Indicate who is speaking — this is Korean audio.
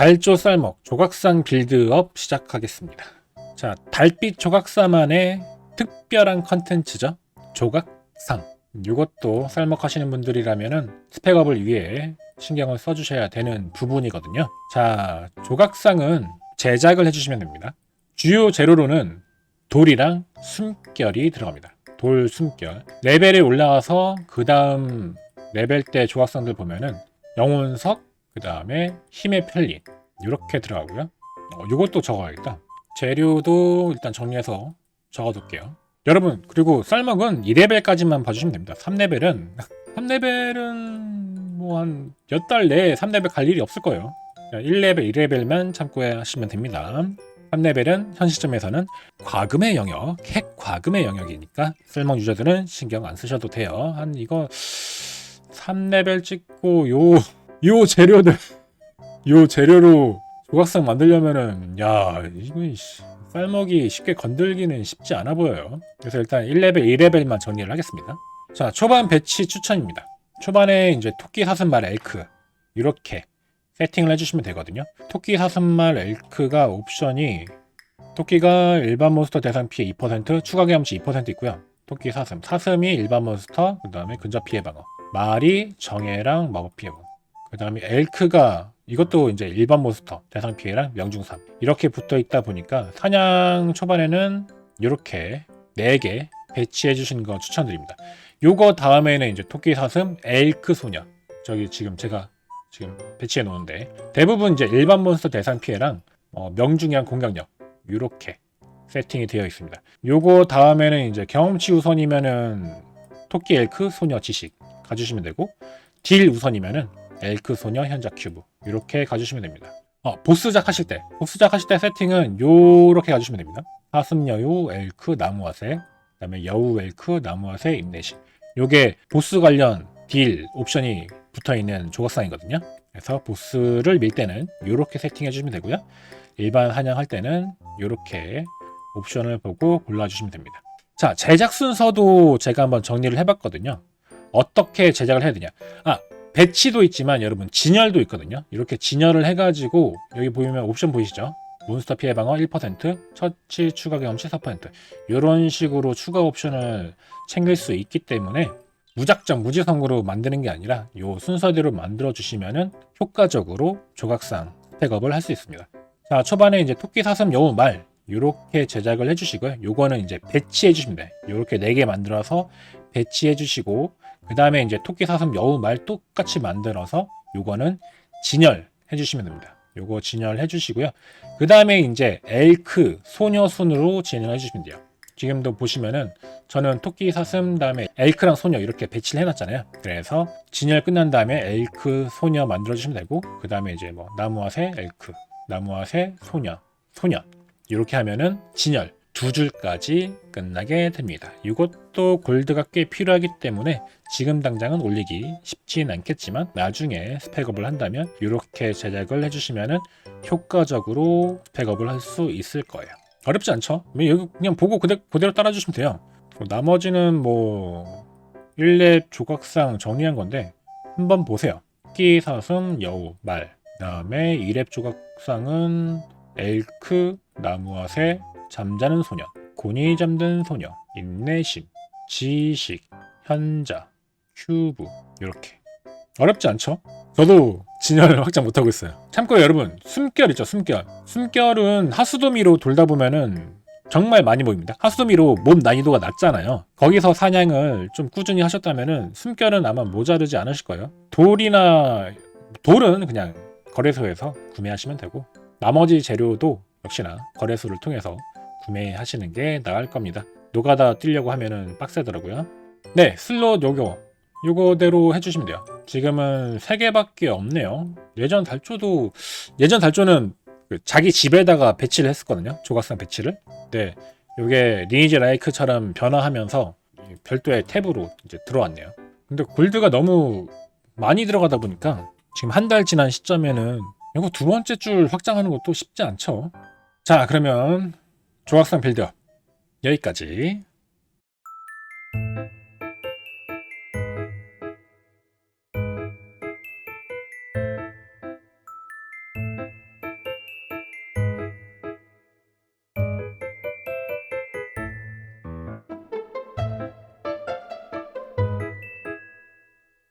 Speaker 1: 달조 쌀먹 조각상 빌드업 시작하겠습니다. 자, 달빛 조각사만의 특별한 컨텐츠죠. 조각상. 이것도 쌀먹 하시는 분들이라면은 스펙업을 위해 신경을 써주셔야 되는 부분이거든요. 자, 조각상은 제작을 해주시면 됩니다. 주요 재료로는 돌이랑 숨결이 들어갑니다. 돌, 숨결. 레벨이 올라와서 그 다음 레벨 때 조각상들 보면은 영혼석, 그 다음에 힘의 편리 이렇게 들어가고요. 어, 이것도 적어야겠다. 재료도 일단 정리해서 적어둘게요. 여러분 그리고 쌀먹은 2레벨까지만 봐주시면 됩니다. 3레벨은 3레벨은 뭐 한 몇 달 내에 3레벨 갈 일이 없을 거예요. 1레벨, 2레벨만 참고하시면 됩니다. 3레벨은 현 시점에서는 과금의 영역, 핵 과금의 영역이니까 쌀먹 유저들은 신경 안 쓰셔도 돼요. 한 이거 3레벨 찍고 요, 요 재료들, 요 재료로 조각상 만들려면은, 야, 씨, 쌀먹이 쉽게 건들기는 쉽지 않아 보여요. 그래서 일단 1레벨, 2레벨만 정리를 하겠습니다. 자, 초반 배치 추천입니다. 초반에 이제 토끼 사슴말 엘크, 이렇게 세팅을 해주시면 되거든요. 토끼 사슴말 엘크가 옵션이 토끼가 일반 몬스터 대상 피해 2%, 추가 경험치 2% 있고요. 토끼 사슴, 사슴이 일반 몬스터, 그 다음에 근접 피해 방어. 말이 정예랑 마법 피해 방어. 그 다음에 엘크가 이것도 이제 일반 몬스터 대상 피해랑 명중삼 이렇게 붙어 있다 보니까 사냥 초반에는 이렇게 4개 배치해 주시는 거 추천드립니다. 요거 다음에는 이제 토끼 사슴 엘크 소녀 저기 지금 제가 지금 배치해 놓은데 대부분 이제 일반 몬스터 대상 피해랑 어, 명중량 공격력 이렇게 세팅이 되어 있습니다. 요거 다음에는 이제 경험치 우선이면은 토끼 엘크 소녀 지식 가주시면 되고 딜 우선이면은 엘크 소녀 현자 큐브 이렇게 가주시면 됩니다. 어, 보스작 하실 때 보스작 하실 때 세팅은 요렇게 가주시면 됩니다. 사슴 여우 엘크 나무화새 그다음에 여우 엘크 나무화새 인내심 요게 보스 관련 딜 옵션이 붙어 있는 조각상이거든요. 그래서 보스를 밀 때는 요렇게 세팅해 주시면 되고요. 일반 한양할 때는 요렇게 옵션을 보고 골라주시면 됩니다. 자 제작 순서도 제가 한번 정리를 해봤거든요. 어떻게 제작을 해야 되냐? 아 배치도 있지만 여러분 진열도 있거든요. 이렇게 진열을 해가지고 여기 보이면 옵션 보이시죠? 몬스터 피해 방어 1%, 처치 추가 경험치 4% 이런 식으로 추가 옵션을 챙길 수 있기 때문에 무작정 무지성으로 만드는 게 아니라 요 순서대로 만들어 주시면은 효과적으로 조각상 스펙업을 할 수 있습니다. 자 초반에 이제 토끼 사슴 여우 말 이렇게 제작을 해주시고요. 요거는 이제 배치해 주시면 돼요. 이렇게 4개 만들어서 배치해 주시고 그 다음에 이제 토끼 사슴 여우 말 똑같이 만들어서 요거는 진열 해주시면 됩니다. 요거 진열 해 주시고요. 그 다음에 이제 엘크 소녀 순으로 진열해 주시면 돼요. 지금도 보시면은 저는 토끼 사슴 다음에 엘크랑 소녀 이렇게 배치를 해놨잖아요. 그래서 진열 끝난 다음에 엘크 소녀 만들어 주시면 되고 그 다음에 이제 뭐 나무와 새 엘크, 나무와 새 소녀, 소녀 이렇게 하면은 진열 두 줄까지 끝나게 됩니다. 이것도 골드가 꽤 필요하기 때문에 지금 당장은 올리기 쉽진 않겠지만 나중에 스펙업을 한다면 이렇게 제작을 해주시면 효과적으로 스펙업을 할 수 있을 거예요. 어렵지 않죠? 여기 그냥 보고 그대, 그대로 따라주시면 돼요. 뭐 나머지는 뭐 1렙 조각상 정리한 건데 한번 보세요. 끼 사슴 여우 말 그 다음에 2렙 조각상은 엘크 나무와 새 잠자는 소녀, 곤이 잠든 소녀, 인내심, 지식, 현자, 큐브 이렇게 어렵지 않죠? 저도 진열을 확장 못하고 있어요. 참고로 여러분 숨결 있죠 숨결. 숨결은 하수도미로 돌다 보면은 정말 많이 보입니다. 하수도미로 몸 난이도가 낮잖아요. 거기서 사냥을 좀 꾸준히 하셨다면은 숨결은 아마 모자르지 않으실 거예요. 돌이나 돌은 그냥 거래소에서 구매하시면 되고 나머지 재료도 역시나 거래소를 통해서 구매하시는 게 나을 겁니다. 노가다 뛰려고 하면은 빡세더라고요. 네, 슬롯 요거 요거대로 해주시면 돼요. 지금은 3개밖에 없네요. 예전 달조도 예전 달조는 그 자기 집에다가 배치를 했었거든요. 조각상 배치를. 네, 요게 리니지 라이크처럼 변화하면서 별도의 탭으로 이제 들어왔네요. 근데 골드가 너무 많이 들어가다 보니까 지금 한 달 지난 시점에는 이거 두 번째 줄 확장하는 것도 쉽지 않죠. 자, 그러면 조각상 빌드업. 여기까지